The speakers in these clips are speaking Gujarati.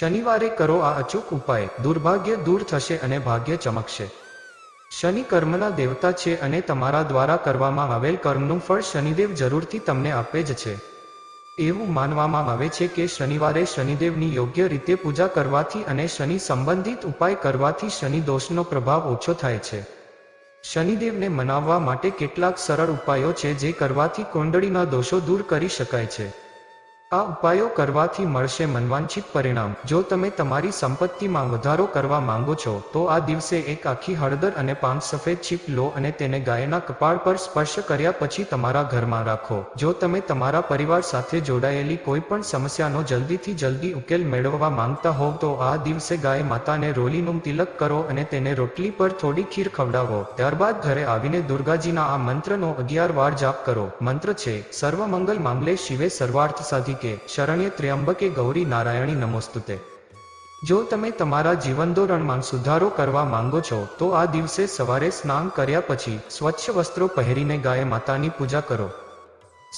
શનિવારે કરો આ અચૂક ઉપાય. દુર્ભાગ્ય દૂર થશે અને ભાગ્ય ચમકશે. શનિ કર્મના દેવતા છે અને તમારા દ્વારા કરવામાં આવેલ કર્મનું ફળ શનિદેવ જરૂરથી તમને આપે જ છે. એવું માનવામાં આવે છે કે શનિવારે શનિદેવની યોગ્ય રીતે પૂજા કરવાથી અને શનિ સંબંધિત ઉપાય કરવાથી શનિ દોષનો પ્રભાવ ઓછો થાય છે. શનિદેવને મનાવવા માટે કેટલાક સરળ ઉપાયો છે જે કરવાથી કોંડળીના દોષો દૂર કરી શકાય છે. આ ઉપાયો કરવાથી મળશે મનવાંછિત પરિણામ. જો તમે તમારી સંપત્તિમાં વધારો કરવા માંગો છો, તો આ દિવસે એક આખી હળદર અને પાંચ સફેદ છીપ લો અને તેને ગાયના કપાળ પર સ્પર્શ કર્યા પછી તમારા ઘરમાં રાખો. જો તમે તમારા પરિવાર સાથે જોડાયેલી કોઈ પણ સમસ્યાનો જલ્દીથી જલ્દી ઉકેલ મેળવવા માંગતા હોવ, તો આ દિવસે ગાય માતાને રોલીનું તિલક કરો અને તેને રોટલી પર થોડી ખીર ખવડાવો. ત્યારબાદ ઘરે આવીને દુર્ગાજીના આ મંત્રનો અગિયાર વાર જાપ કરો. મંત્ર છે, સર્વમંગલ મામલે શિવે સર્વાર્થ સાધિકે શરણ્ય ત્ર્યંબકે ગૌરી નારાયણી નમોસ્તુતે. જો તમે તમારા જીવન ધોરણમાં સુધારો કરવા માંગો છો, તો આ દિવસે સવારે સ્નાન કર્યા પછી સ્વચ્છ વસ્ત્રો પહેરીને ગાય માતાની પૂજા કરો.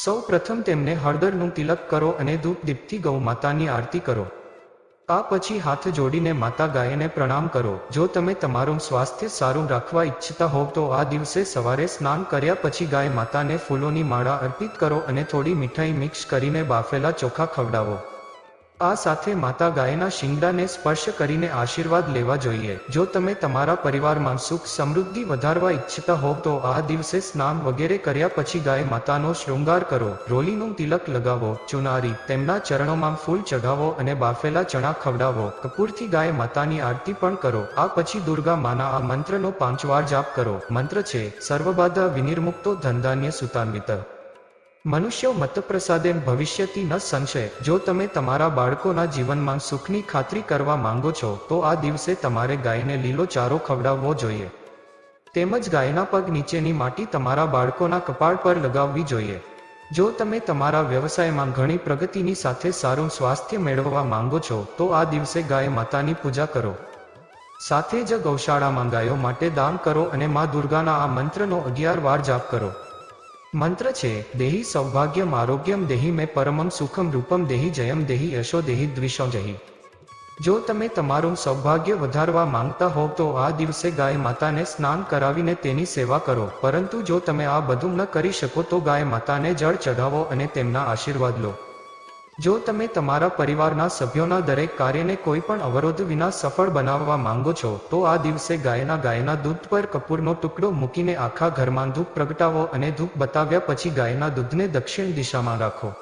સૌ પ્રથમ તેમને હળદરનું તિલક કરો અને ધૂપ દીપથી ગૌ માતાની આરતી કરો. આ પછી હાથ જોડીને માતા ગાયને પ્રણામ કરો. જો તમે તમારું સ્વાસ્થ્ય સારું રાખવા ઈચ્છતા હોવ તો આ દિવસે સવારે સ્નાન કર્યા પછી ગાય માતાને ફૂલોની માળા અર્પિત કરો અને થોડી મીઠાઈ મિક્સ કરીને બાફેલા ચોખા ખવડાવો. આ સાથે માતા ગાયના શિંગડાને સ્પર્શ કરીને આશીર્વાદ લેવા જોઈએ. જો તમે તમારા પરિવારમાં સુખ સમૃદ્ધિ વધારવા ઈચ્છતા હોવ તો આ દિવસે સ્નાન વગેરે કર્યા પછી ગાય માતાનો શૃંગાર કરો. રોલીનું તિલક લગાવો, ચુનારી, તેમના ચરણોમાં ફૂલ ચઢાવો અને બાફેલા ચણા ખવડાવો. કપૂરથી ગાય માતાની આરતી પણ કરો. આ પછી દુર્ગા માના આ મંત્રનો પાંચ વાર જાપ કરો. મંત્ર છે, સર્વબાધા વિનિર્મુક્તો ધનધાન્ય સુતાન્વિત મનુષ્યો મતપ્રસાદેન ભવિષ્યથી ન સંશય. જો તમે તમારા બાળકોના જીવનમાં સુખની ખાતરી કરવા માંગો છો, તો આ દિવસે તમારે ગાયને લીલો ચારો ખવડાવવો જોઈએ. તેમજ ગાયના પગ નીચેની માટી તમારા બાળકોના કપાળ પર લગાવવી જોઈએ. જો તમે તમારા વ્યવસાયમાં ઘણી પ્રગતિની સાથે સારું સ્વાસ્થ્ય મેળવવા માંગો છો, તો આ દિવસે ગાય માતાની પૂજા કરો. સાથે જ ગૌશાળામાં ગાયો માટે દાન કરો અને મા દુર્ગાના આ મંત્રનો અગિયાર વાર જાપ કરો. મંત્ર છે, દેહી સૌભાગ્યમ આરોગ્યમ દેહી મેં પરમમ સુખમ રૂપમ દેહી જયમ દેહી યશો દેહી દ્વિષો જહી. જો તમે તમારું સૌભાગ્ય વધારવા માંગતા હોવ તો આ દિવસે ગાય માતાને સ્નાન કરાવીને તેની સેવા કરો. પરંતુ જો તમે આ બધું ન કરી શકો તો ગાય માતાને જળ ચઢાવો અને તેમના આશીર્વાદ લો. જો તમે તમારા પરિવારના સભ્યોના દરેક કાર્યને કોઈ પણ અવરોધ વિના સફળ બનાવવા માંગો છો, તો આ દિવસે ગાયના ગાયના દૂધ પર કપૂરનો ટુકડો મૂકીને આખા ઘરમાં ધૂપ પ્રગટાવો અને ધૂપ બતાવ્યા પછી ગાયના દૂધને દક્ષિણ દિશામાં રાખો.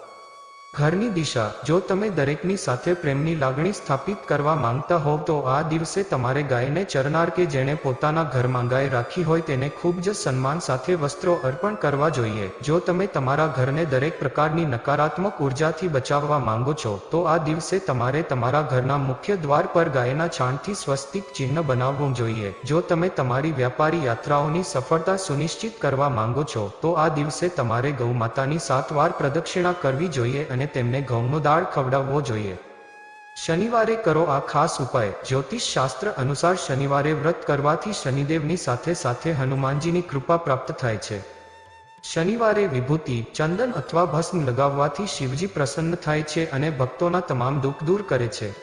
ઘરની દિશા, જો તમે દરેકની સાથે પ્રેમની લાગણી સ્થાપિત કરવા માંગતા હોવ તો આ દિવસે તમારે ગાયને ચરનાર કે જેણે પોતાના ઘરમાં ગાય રાખી હોય તેને ખૂબ જ સન્માન સાથે વસ્ત્રો અર્પણ કરવા જોઈએ. જો તમે તમારા ઘરને દરેક પ્રકારની નકારાત્મક ઉર્જાથી બચાવવા માંગો છો, તો આ દિવસે તમારે તમારા ઘરના મુખ્ય દ્વાર પર ગાયના છાણથી સ્વસ્તિક ચિહ્ન બનાવવું જોઈએ. જો તમે તમારી વ્યાપારી યાત્રાઓની સફળતા સુનિશ્ચિત કરવા માંગો છો, તો આ દિવસે તમારે ગૌ માતાની સાત વાર પ્રદક્ષિણા કરવી જોઈએ અને તેમને ઘઉંનો દાળ ખવડાવવો જોઈએ. શનિવારે કરો આ ખાસ ઉપાય. જ્યોતિષ શાસ્ત્ર અનુસાર શનિવારે વ્રત કરવાથી શનિદેવની સાથે સાથે હનુમાનજીની કૃપા પ્રાપ્ત થાય છે. શનિવારે વિભૂતિ, ચંદન અથવા ભસ્મ લગાવવાથી શિવજી પ્રસન્ન થાય છે અને ભક્તોના તમામ દુઃખ દૂર કરે છે.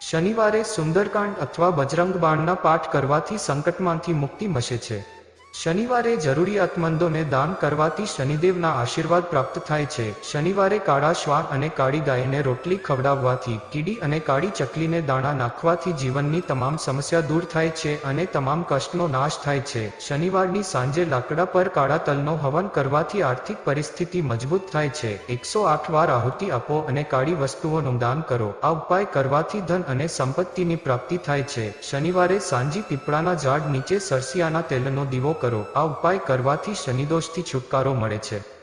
શનિવારે સુંદરકાંડ અથવા બજરંગ બાણના પાઠ કરવાથી સંકટમાંથી મુક્તિ મળે છે. શનિવારે જરૂરિયાતમંદોને દાન કરવાથી શનિદેવના આશીર્વાદ પ્રાપ્ત થાય છે. શનિવારે કાળા શ્વાન અને કાળી ગાયને રોટલી ખવડાવવાથી, કીડી અને કાળી ચકલીને દાણા નાખવાથી જીવનની તમામ સમસ્યા દૂર થાય છે અને તમામ કષ્ટનો નાશ થાય છે. શનિવારની સાંજે લાકડા પર કાળા તલનો હવન કરવાથી આર્થિક પરિસ્થિતિ મજબૂત થાય છે. એકસો આઠ વાર આહુતિ આપો અને કાળી વસ્તુઓનું દાન કરો. આ ઉપાય કરવાથી ધન અને સંપત્તિની પ્રાપ્તિ થાય છે. શનિવારે સાંજી પીપળાના ઝાડ નીચે સરસિયાના તેલનો દીવો કરો. આ ઉપાય કરવાથી શનિદોષથી છુટકારો મળે છે.